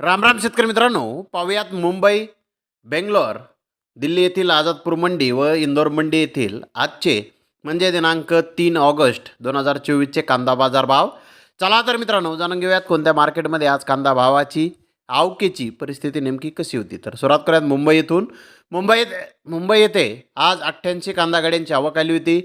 रामराम शेतकरी मित्रांनो पाहूयात मुंबई बेंगलोर दिल्ली येथील आझादपूर मंडी व इंदोर मंडी येथील आजचे म्हणजे दिनांक तीन ऑगस्ट दोन हजार चोवीसचे कांदा बाजार भाव. चला तर मित्रांनो जाणून घेऊयात कोणत्या मार्केटमध्ये आज कांदा भावाची आवकेची परिस्थिती नेमकी कशी होती? तर सुरुवात करूयात मुंबई येथून मुंबईत मुंबई येथे आज अठ्ठ्याऐंशी कांदा गाड्यांची आवक आली होती.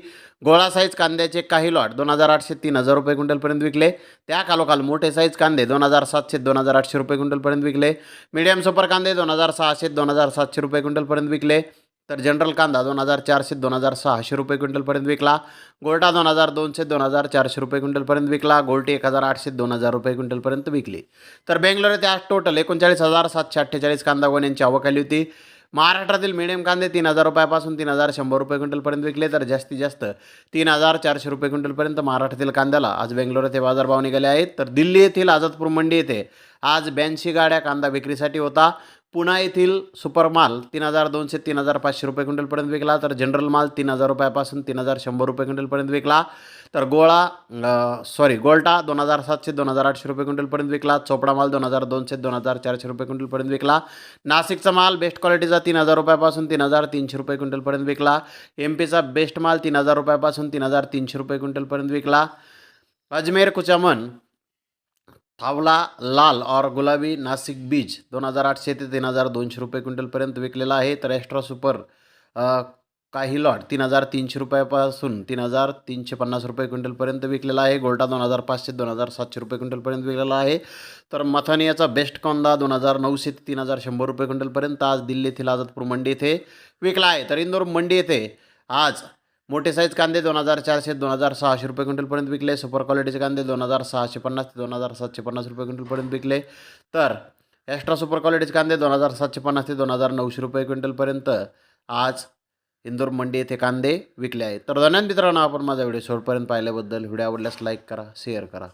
गोळा साईज कांद्याचे काही लॉट दोन हजार आठशे तीन हजार रुपये क्विंटलपर्यंत विकले. त्या खालोखाल मोठे साईज कांदे दोन हजार सातशे दोन हजार आठशे रुपये क्विंटलपर्यंत विकले. मीडियम सुपर कांदे दोन हजार सहाशे दोन हजार सातशे रुपये क्विंटलपर्यंत विकले. तर जनरल कांदा दोन हजार चारशे दोन हजार सहाशे रुपये क्विंटलपर्यंत विकला. गोल्टा दोन हजार दोनशे दोन हजार चारशे रुपये क्विंटलपर्यंत विकला. गोल्टी एक हजार आठशे दोन हजार रुपये क्विंटलपर्यंत विकली. तर बेंगलोर येथे आज टोटल एकोणचाळीस हजार सातशे अठ्ठेचाळीस कांदा गोण्यांची आवक आली होती. महाराष्ट्रातील मिडियम कांदे तीन हजार रुपयापासून तीन हजार शंभर रुपये क्विंटलपर्यंत विकले तर जास्तीत जास्त तीन हजार चारशे रुपये क्विंटलपर्यंत महाराष्ट्रातील कांद्याला आज बेंगलोर येथे बाजारभाव निघाले आहेत. तर दिल्ली येथील आझादपूर मंडी येथे आज ब्याऐंशी गाड्या कांदा विक्रीसाठी होता. पुणा येथील सुपर माल तीन हजार दोनशे तीन हजार पाचशे रुपये क्विंटलपर्यंत विकला. तर जनरल माल तीन हजार रुपयापासून तीन हजार शंभर रुपये क्विंटलपर्यंत विकला. तर गोळा सॉरी गोल्टा दोन हजार सातशे दोन हजार आठशे रुपये क्विंटलपर्यंत विकला. चोपडा माल दोन हजार दोनशे दोन हजार चारशे रुपये क्विंटलपर्यंत विकला. नाशिकचा माल बेस्ट क्वालिटीचा तीन हजार रुपयापासून तीन हजार तीनशे रुपये क्विंटलपर्यंत विकला. एम पीचा बेस्ट माल तीन हजार रुपयापासून तीन हजार तीनशे रुपये क्विंटलपर्यंत विकला. अजमेर कुचामन थावला लाल और गुलाबी नाशिक बीज दोन हजार आठशे ते तीन हजार दोनशे रुपये क्विंटलपर्यंत विकलेला आहे. तर एक्स्ट्रा सुपर काही लॉट तीन हजार तीनशे रुपयापासून तीन हजार तीनशे पन्नास रुपये क्विंटलपर्यंत विकलेला आहे. गोल्टा दोन हजार पाचशे दोन हजार सातशे रुपये क्विंटलपर्यंत विकलेला आहे. तर मथानियाचा बेस्ट कांदा दोन हजार नऊशे ते तीन हजार शंभर रुपये क्विंटलपर्यंत आज दिल्ली येथील आझादपूर मंडी येथे विकला आहे. तर इंदोर मंडी येथे आज मोठे साईज कांदे दोन हजार चारशे दोन हजार सहाशे रुपये क्विंटलपर्यंत विकले. सुपर क्वालिटीचे कांदे दोन हजार सहाशे पन्नास ते दोन हजार सातशे पन्नास रुपये क्विंटलपर्यंत विकले. तर एक्स्ट्रा सुपर क्वालिटीचे कांदे दोन हजार सातशे पन्नास ते दोन हजार नऊशे रुपये क्विंटलपर्यंत आज इंदोर मंडी येथे कांदे विकले आहेत. तर धन्यवाद मित्रांनो आपण माझा व्हिडिओ शेवटपर्यंत पाहिल्याबद्दल. व्हिडिओ आवडल्यास लाईक करा शेअर करा.